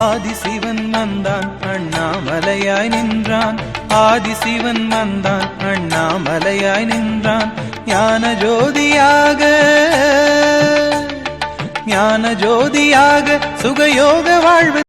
ஆதிசிவன் வந்தான் அண்ணாமலையாய் நின்றான். ஆதிசிவன் வந்தான் அண்ணாமலையாய் நின்றான். ஞான ஜோதியாக ஞான ஜோதியாக சுகயோக வாழ்வு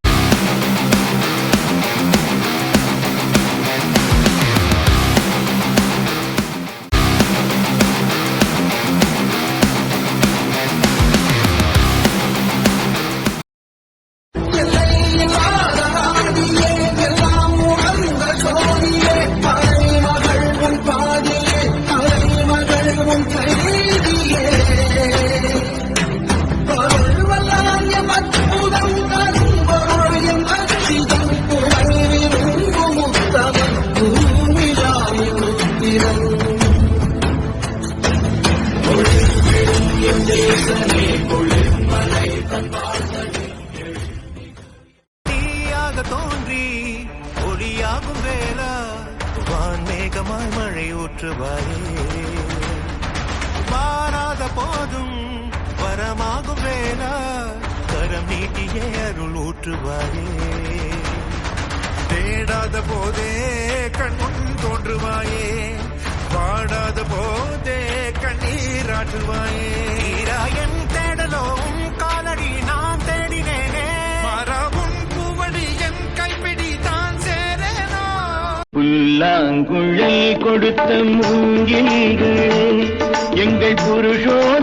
தீயாக தோன்றி ஒளியாகும் வேளா வான்மேகமாய் மழை ஊற்றுவாயே மாறாத போதும் வரமாகும் வேளா கரம் நீட்டியே அருள் ஊற்றுவாயே தேடாத போதே கண் தோன்றுவாயே. பாடாத போதே கண்ணீராற்றுவாயே. ஈராயன் தேடலோ உன் காலடி நான் தேடினேனே. மாறாவும் பூவடி என் கைப்பிடி தான் சேரேனோ. புல்லாங்குழல் கொடுத்த மூங்கில்களே எங்கள் புருஷோத்தமன்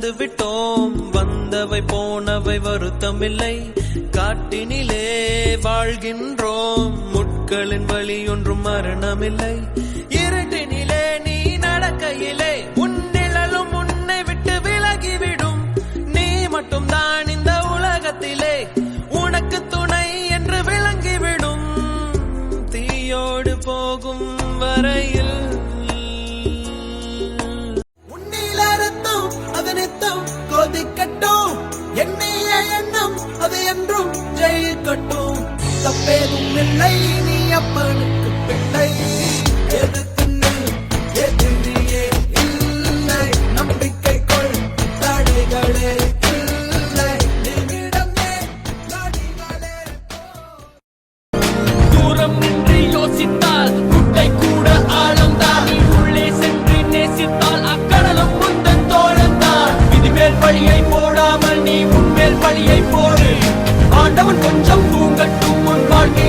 பிறந்து விட்டோம் வந்தவை போனவை வருத்தமில்லை. காட்டினிலே வாழ்கின்றோம். முட்களின் வழி ஒன்றும் மரணமில்லை. கொஞ்சம் தூங்கட்டும் உன் வாழ்க்கை